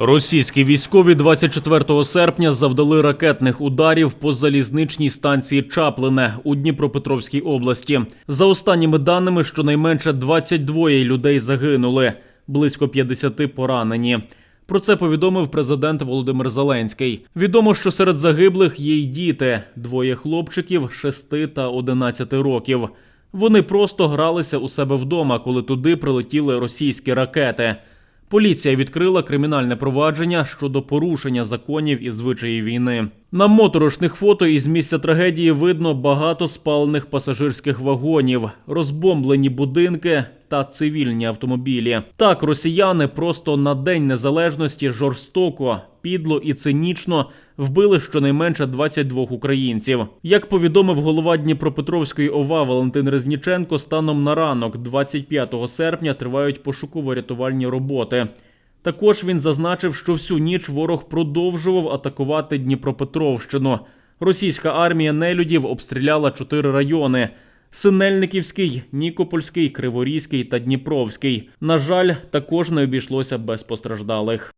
Російські військові 24 серпня завдали ракетних ударів по залізничній станції Чаплине у Дніпропетровській області. За останніми даними, щонайменше 22 людей загинули, близько 50 поранені. Про це повідомив президент Володимир Зеленський. Відомо, що серед загиблих є й діти: двоє хлопчиків 6 та 11 років. Вони просто гралися у себе вдома, коли туди прилетіли російські ракети. Поліція відкрила кримінальне провадження щодо порушення законів і звичаїв війни. На моторошних фото із місця трагедії видно багато спалених пасажирських вагонів, розбомблені будинки та цивільні автомобілі. Так, росіяни просто на день незалежності жорстоко, підло і цинічно вбили щонайменше 22 українців. Як повідомив голова Дніпропетровської ОВА Валентин Резніченко, станом на ранок, 25 серпня, тривають пошуково-рятувальні роботи. Також він зазначив, що всю ніч ворог продовжував атакувати Дніпропетровщину. Російська армія нелюдів обстріляла чотири райони: Синельниківський, Нікопольський, Криворізький та Дніпровський. На жаль, також не обійшлося без постраждалих.